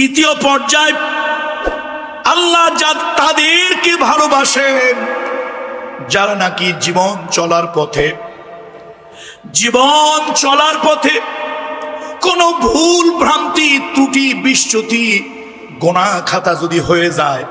দ্বিতীয় পর্যায়, আল্লাহ যা তাদেরকে ভালোবাসেন, যারা নাকি জীবন চলার পথে, জীবন চলার পথে কোনো ভুল, ভ্রান্তি, ত্রুটি, বিচ্যুতি, গোনা খাতা যদি হয়ে যায়,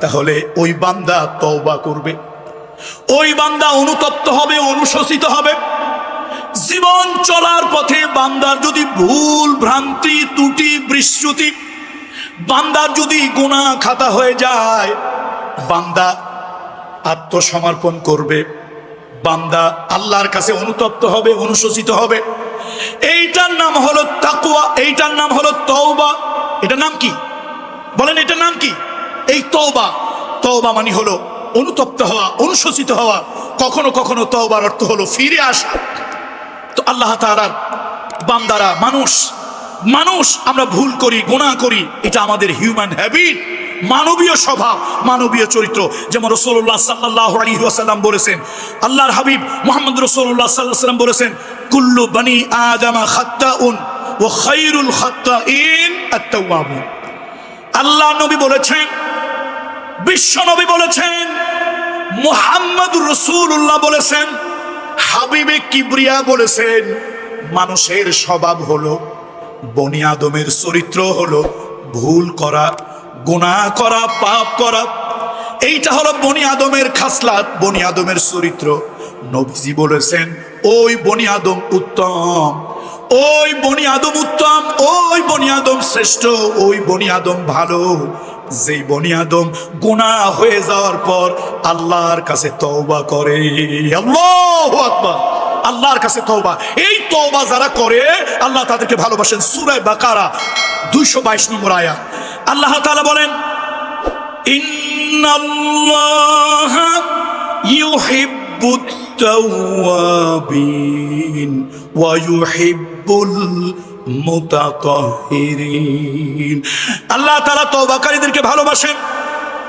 তাহলে ওই বান্দা তওবা করবে। ওই বান্দা অনুতপ্ত হবে, অনুশোচিত হবে। জীবন চলার পথে বান্দার যদি ভুল, ভ্রান্তি, ত্রুটি, বিচ্যুতি বান্দার যদি গোনা খাতা হয়ে যায়, বান্দা আত্মসমর্পণ করবে, বান্দা আল্লাহর কাছে অনুতপ্ত হবে, অনুশোচিত হবে। এইটার নাম হলো তাকুয়া এইটার নাম হলো তওবা। এটার নাম কি? বলেন, এটার নাম কি? এই তওবা। তওবা মানে হলো অনুতপ্ত হওয়া, অনুশোচিত হওয়া। কখনো কখনো তওবার অর্থ হলো ফিরে আসা। তো আল্লাহ তাআলার বান্দারা মানুষ মানুষ আমরা ভুল করি গোনা করি, এটা আমাদের হিউম্যান হ্যাবিট মানবীয় স্বভাব, মানবীয় চরিত্র। যেমন রসুল্লাহ সাল্লাহ আলী ওয়াসাল্লাম বলেছেন, আল্লাহর হাবিব মোহাম্মদ রসুল্লাহ সাল্লাহ সাল্লাম বলেছেন, কুল্লু বানি আদামা খাত্তা উন ও খৈরুল খাত্তা ইন আল্লাহ নবী বলেছেন, বিশ্ব নবী বলেছেন মোহাম্মদ রসুল্লাহ বলেছেন, হাবিবে কিবরিয়া বলেছেন, মানুষের স্বভাব হলো বনি আদমের চরিত্র হলো ভুল করা, গুনাহ করা, পাপ করা। এইটা হলো বনি আদমের খাসলাত বনি আদমের চরিত্র। নবীজি বলেছেন, ওই বনি আদম উত্তম, ওই বনি আদম উত্তম, ওই বনি আদম শ্রেষ্ঠ, ওই বনি আদম ভালো। যেই বনি আদম গুনাহ হয়ে যাওয়ার পর আল্লাহর কাছে তওবা করে। আল্লাহু আকবার। আল্লাহর কাছে তওবা। এই তওবা যারা করে, আল্লাহ তাদেরকে ভালোবাসেন। সূরা বাকারা 222 নম্বর আয়াত। আল্লাহ তাআলা বলেন আল্লাহ তাআলা তওবাকারীদেরকে ভালোবাসেন।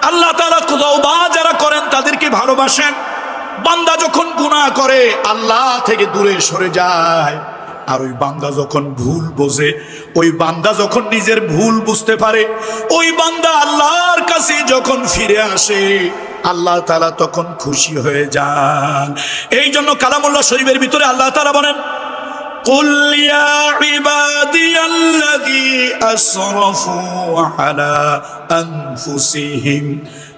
আল্লাহ তাআলা তওবা যারা করেন, তাদেরকে ভালোবাসেন। বান্দা যখন গুনাহ করে আল্লাহ থেকে দূরে সরে যায় আর ওই বান্দা যখন ভুল বোঝে ওই বান্দা যখন নিজের ভুল বুঝতে পারে ওই বান্দা আল্লাহর কাছে যখন ফিরে আসে আল্লাহ তালা তখন খুশি হয়ে যান এই জন্য কালামুল্লাহ শরীফের ভিতরে আল্লাহ তালা বলেন قل يا عبادي الذي أسرفوا على أنفسهم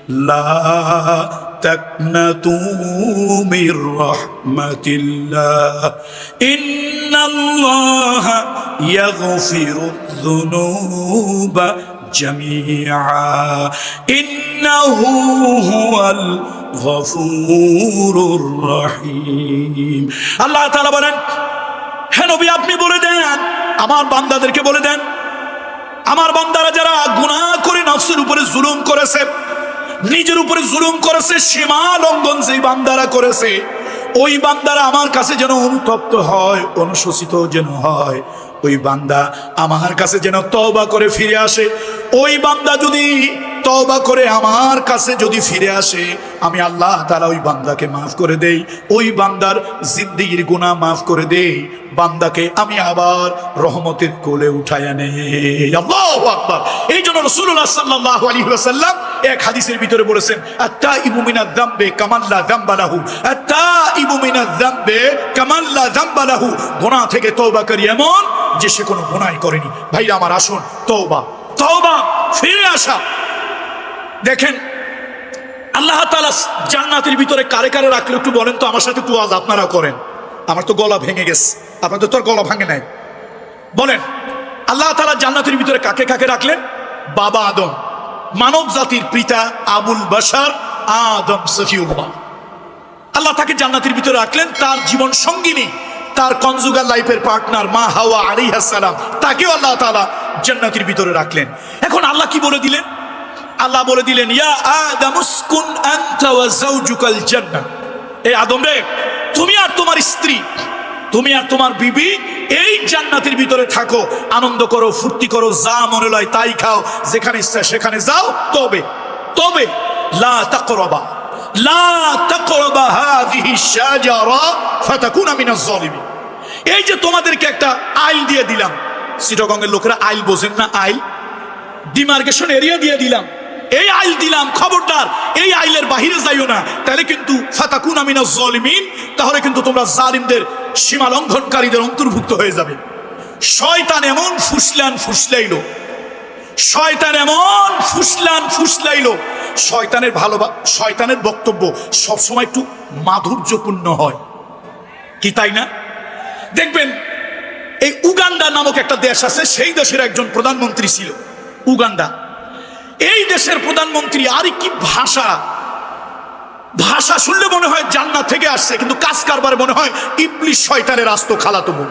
لا تقنطوا من رحمة الله إن الله يغفر الذنوب جميعا إنه هو الغفور الرحيم الله تعالى বলেন হ্যাঁ নবী আপনি বলে দেন আমার বান্দাদেরকে বলে দেন আমার বান্দারা যারা গুনাহ করে নফসের উপরে জুলুম করেছে নিজের উপরে জুলুম করেছে, সীমা লঙ্ঘন যেই বান্দারা করেছে, ওই বান্দারা আমার কাছে যেন অনুতপ্ত হয়, অনুশোচিত যেন হয়। ওই বান্দা আমার কাছে যেন তবা করে ফিরে আসে। ওই বান্দা যদি তওবা করে আমার কাছে যদি ফিরে আসে, আমি আল্লাহ তারা ওই বান্দাকে মাফ করে দেই, ওই বান্দার জিন্দিগির গুনাহ মাফ করে দেই, বান্দাকে আমি আবার রহমতের কোলে উঠায় নেই। আল্লাহু এই জন্য আলাইহি ওয়াসাল্লাম এক হাদিসের ভিতরে বলেছেন, আত্তাইবু মিনাদ যামবে কামাল্লা যামবা লাহু। আত্তাইবু মিনাদ যামবে কামাল্লা যামবা লাহু। গুনাহ থেকে তওবা করি এমন যে সে কোনো গুনাহই করেনি। ভাইরা আমার আসুন, তওবা। তওবা, ফিরে আসা। দেখেন, আল্লাহ তালা জান্নাতের ভিতরে কারে কারে রাখলে একটু বলেন তো, আমার সাথে একটু আপনারা করেন। আমার তো গলা ভেঙে গেছে। আপনাদের তো আর গলা ভাঙে নাই। বলেন, আল্লাহ তালা জান্নাতের ভিতরে কাকে কাকে রাখলেন? বাবা আদম। মানব জাতির পিতা আবুল বাশার, আদম সফিউল্লাহ আল্লাহ তাকে জান্নাতের ভিতরে রাখলেন, তার জীবন সঙ্গিনী, তার কনজুগাল লাইফের পার্টনার মা হাওয়া আলাইহিস সালাম, তাকেও আল্লাহ তালা জান্নাতের ভিতরে রাখলেন। এখন আল্লাহ কি বলে দিলেন? আল্লাহ বলে দিলেন, ইয়া আদম উসকুন আনতা ওয়া যাওজুকাল জান্নাহ। এই আদম রে, তুমি আর তোমার স্ত্রী, তুমি আর তোমার বিবি এই জান্নাতের ভিতরে থাকো, আনন্দ করো, ফুর্তি করো, যা মনে লয় তাই খাও, যেখানে ইচ্ছা সেখানে যাও, তবে তবে, লা তাকরাবা লা তাকরাবা হাযিহি শাজারা ফাতাকুনা মিনাজ জালিমিন এই যে তোমাদেরকে একটা আইল দিয়ে দিলাম সিটগঙ্গের লোকেরা আইল বোঝেন না আইল? ডিমার্কেশন এরিয়া দিয়ে দিলাম। এই আইল দিলাম, খবরদার, এই আইলের বাহিরে যাইও না। তাহলে কিন্তু ফাতাকুন আমিনা জলিমিন, তাহলে কিন্তু তোমরা জালিমদের সীমা লঙ্ঘনকারীদের অন্তর্ভুক্ত হয়ে যাবে। শয়তান এমন ফুসলান ফুসলাইলো। শয়তান এমন ফুসলান ফুসলাইল। শয়তানের ভালো শয়তানের বক্তব্য সবসময় একটু মাধুর্যপূর্ণ হয়। কি তাই না? দেখবেন, এই উগান্ডা নামক একটা দেশ আছে, সেই দেশের একজন প্রধানমন্ত্রী ছিল, উগান্ডা। এই দেশের প্রধানমন্ত্রী, আর কি ভাষা? ভাষা শুনলে মনে হয় জান্নাত থেকে আসছে, কিন্তু কাজ কারবার মনে হয় ইবলিশ শয়তানের আস্ত খালাতো বোন।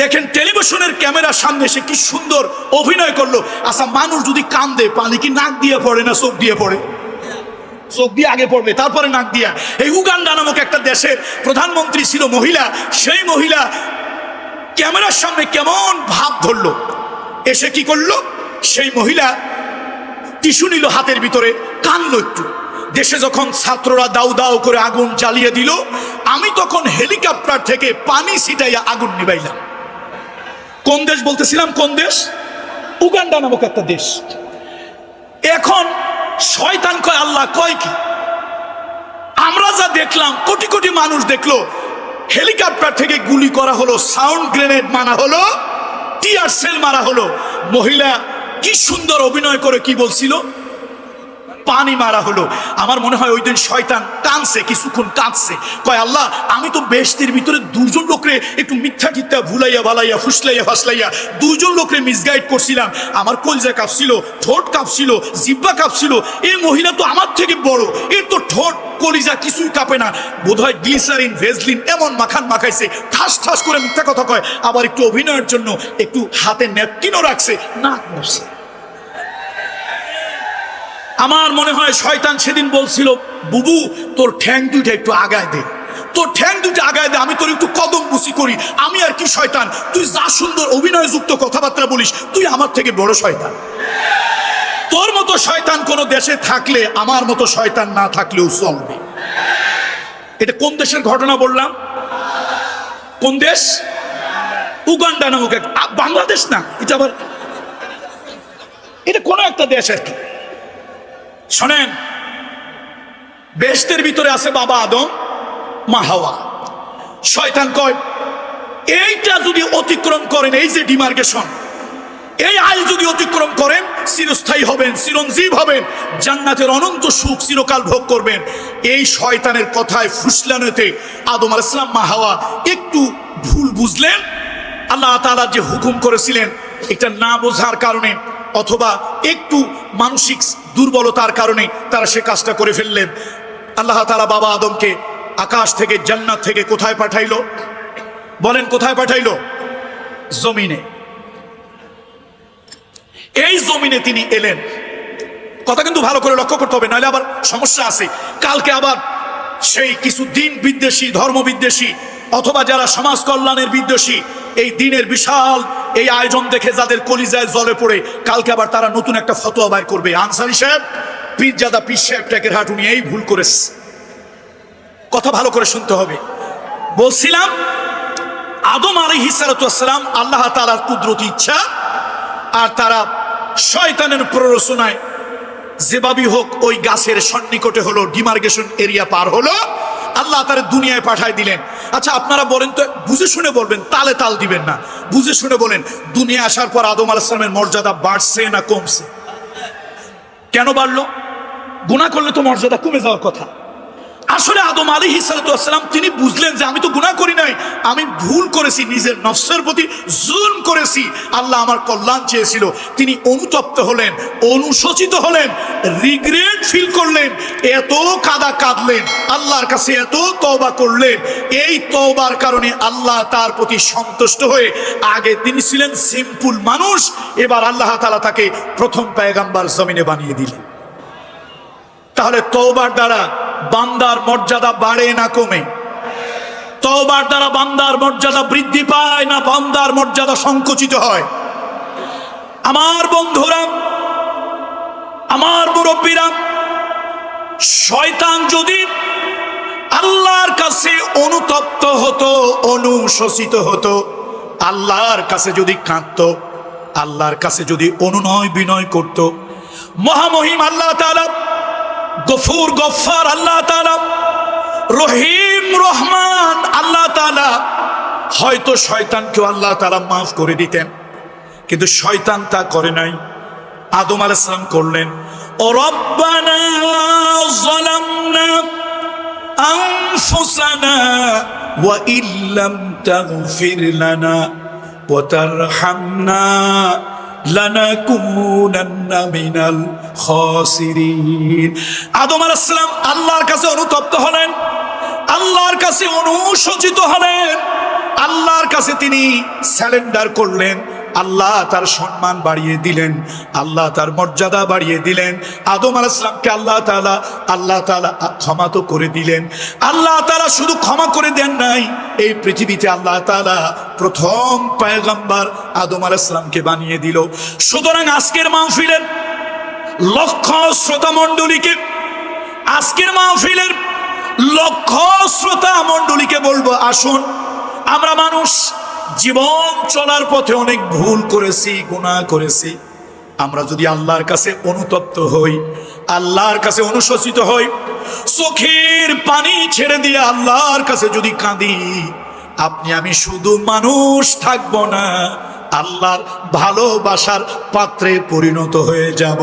দেখেন টেলিভিশনের ক্যামেরার সামনে সে কি সুন্দর অভিনয় করল। আচ্ছা মানুষ যদি কান্দে, পানি কি নাক দিয়ে পড়ে না চোখ দিয়ে পড়ে? চোখ দিয়ে আগে পড়বে, তারপরে নাক দিয়া। এই উগান্ডা নামক একটা দেশের প্রধানমন্ত্রী ছিল মহিলা, সেই মহিলা ক্যামেরার সামনে কেমন ভাব ধরলো। এসে কি করল? সেই মহিলা টিস্যু নিল হাতের ভিতরে, কানলো একটু। দেশে যখন ছাত্ররা দাউ দাউ করে আগুন জ্বালিয়ে দিল, আমি তখন হেলিকপ্টার থেকে পানি ছিটাইয়া আগুন নিবাইলাম। কোন দেশ বলতেছিলাম? কোন দেশ? উগান্ডা নামক একটা দেশ। এখন শয়তান কয়, আল্লাহ কয় কি? আমরা যা দেখলাম, কোটি কোটি মানুষ দেখল, হেলিকপ্টার থেকে গুলি করা হলো, সাউন্ড গ্রেনেড মারা হলো, টিয়ার সেল মারা হলো, মহিলা কি সুন্দর অভিনয় করে কি বলছিল? পানি মারা হলো। আমার মনে হয় ওই দিন শয়তান কানছে কিছুক্ষণ কাঁদছে। কয়, আল্লাহ, আমি তো বেশটির ভিতরে দুজন লোকরে একটু মিথ্যা টিথ্যা ভুলাইয়া ভালাইয়া ফুসলাইয়া, ফাসলাইয়া দুজন লোকরে মিসগাইড করছিলাম। আমার কলজা কাঁপছিল, ঠোঁট কাঁপছিল, জিব্বা কাঁপছিল। এই মহিলা তো আমার থেকে বড়, এর তো ঠোঁট, কলিজা কিছুই কাঁপে না। বোধহয় গ্লিসারিন, ভেজলিন এমন মাখান মাখাইছে, ঠাস ঠাস করে মিথ্যা কথা কয়। আবার একটু অভিনয়ের জন্য একটু হাতে ন্যাপকিনও রাখছে, নাক বসছে আমার মনে হয় শয়তান সেদিন বলছিল, বুবু, তোর ঠ্যাং দুইটা একটু আগায় দে। তোর ঠ্যাং দুইটা আগায় দে, আমি তোর একটু কদম বুসি করি। আমি আর কি শয়তান? তুই যা সুন্দর অভিনয়যুক্ত কথাবার্তা বলিস, তুই আমার থেকে বড় শয়তান। তোর মতো শয়তান কোন দেশে থাকলে, আমার মতো শয়তান না থাকলেও চলবে। এটা কোন দেশের ঘটনা বললাম? কোন দেশ? উগান্ডা নামক বাংলাদেশ না, এটা আবার এটা কোন একটা দেশ আর কি। শোনেন বেস্তের ভিতরে আছে বাবা আদম, মা হাওয়া। শয়তান কয়, এইটা যদি অতিক্রম করেন, এই যে ডিমার্কেশন, এই আইল যদি অতিক্রম করেন, চিরস্থায়ী হবেন, চিরঞ্জীব হবেন, জান্নাতের অনন্ত সুখ চিরকাল ভোগ করবেন। এই শয়তানের কথায় ফুসলানোতে আদম আল ইসলাম মা হাওয়া, একটু ভুল বুঝলেন। আল্লাহ তাআলা যে হুকুম করেছিলেন, এটা না বোঝার কারণে অথবা একটু মানসিক দুর্বলতার কারণে তারা সে কাজটা করে ফেললেন। আল্লাহ তাআলা বাবা আদমকে আকাশ থেকে, জান্নাত থেকে কোথায় পাঠাইলো? বলেন, কোথায় পাঠাইলো? জমিনে। এই জমিনে তিনি এলেন। কথা কিন্তু ভালো করে লক্ষ্য করতে হবে, নাহলে আবার সমস্যা আছে। কালকে আবার সেই কিছু দিন বিদ্বেষী ধর্ম বিদ্বেষী অথবা যারা সমাজ কল্যাণের বিদ্বেষী, এই দিনের বিশাল এই আয়োজন দেখে যাদের কলিজায় জলে পড়ে, কালকে আবার তারা নতুন একটা ফতোয়া বাইর করবে। আনসারি সাহেব পীরজাদা পীর সাহেব ট্যাকের হাঁটুনি এই ভুল করেছে। কথা ভালো করে শুনতে হবে। বলছিলাম, আদম আলী হিসালাম আল্লাহ তালার কুদরতি ইচ্ছা, আর তারা শয়তানের প্ররোচনায় যেভাবেই হোক ওই গাছের সন্নিকটে হলো ডিমার্গেশন এরিয়া পার হলো আল্লাহ তার দুনিয়ায় পাঠায় দিলেন। আচ্ছা আপনারা বলেন তো, বুঝে শুনে বলবেন, তালে তাল দিবেন না। বুঝে শুনে বলেন দুনিয়া আসার পর আদম আলাইসলামের মর্যাদা বাড়ছে না কমছে? কেন বাড়লো? গুণা করলে তো মর্যাদা কমে যাওয়ার কথা। আসলে আদম আলী হিসালাম তিনি বুঝলেন যে আমি তো গুণা করি নাই, আমি ভুল করেছি, নিজের নফসের প্রতি জুলম করেছি, আল্লাহ আমার কল্যাণ চেয়েছিল। তিনি অনুতপ্ত হলেন, অনুশোচিত হলেন রিগ্রেট ফিল করলেন, এত কাদা কাঁদলেন, আল্লাহর কাছে এত তওবা করলেন। এই তওবার কারণে আল্লাহ তার প্রতি সন্তুষ্ট হয়ে আগে তিনি ছিলেন সিম্পল মানুষ, এবার আল্লাহ তালা তাকে প্রথম পায়গাম্বার জমিনে বানিয়ে দিলেন। তাহলে তওবার দ্বারা বান্দার মর্যাদা বাড়ে না কমে। তওবার দ্বারা বান্দার মর্যাদা বৃদ্ধি পায় না বান্দার মর্যাদা সংকুচিত হয়। আমার বন্ধুরা, আমার মুরব্বীরা, শয়তান যদি আল্লাহর কাছে অনুতপ্ত হতো, অনুশোচিত হতো, আল্লাহর কাছে যদি কাঁদত, আল্লাহর কাছে যদি অনুনয় বিনয় করত, মহামহিম আল্লাহ তাআলা গফুর গফার আল্লাহ তাআলা, রহিম, রহমান, আল্লাহ তাআলা। হয়তো শয়তানকেও আল্লাহ তালা মাফ করে দিতেন, কিন্তু শয়তান তা করে নাই। আদম আলাইসালাম করলেন, ও লানাকুনান্না মিনাল খাসিরিন। আদম আলাইহিস আল্লাহর কাছে অনুতপ্ত হলেন, আল্লাহর কাছে অনুশোচিত হলেন, আল্লাহর কাছে তিনি স্যালেন্ডার করলেন। আল্লাহ তার সম্মান বাড়িয়ে দিলেন, আল্লাহ তার মর্যাদা বাড়িয়ে দিলেন, আদম আলাইসলামকে আল্লাহ তালা আল্লাহ তালা ক্ষমা তো করে দিলেন। আল্লাহ তালা শুধু ক্ষমা করে দেন নাই, এই পৃথিবীতে আল্লাহ তালা প্রথম পায়গাম্বার আদম আলাইসলামকে বানিয়ে দিল। সুতরাং আজকের মাহফিলের লক্ষ শ্রোতা মণ্ডলীকে আজকের মাহফিলের লক্ষ শ্রোতা মণ্ডলীকে বলব, আসুন, আমরা মানুষ জীবন চলার পথে অনেক ভুল করেছি, গুনাহ করেছি। আমরা যদি আল্লাহর কাছে অনুতপ্ত হই, আল্লাহর কাছে অনুশোচিত হই, চোখের পানি ছেড়ে দিয়ে আল্লাহর কাছে যদি কাঁদি, আপনি, আমি শুধু মানুষ থাকব না, আল্লাহর ভালোবাসার পাত্রে পরিণত হয়ে যাব।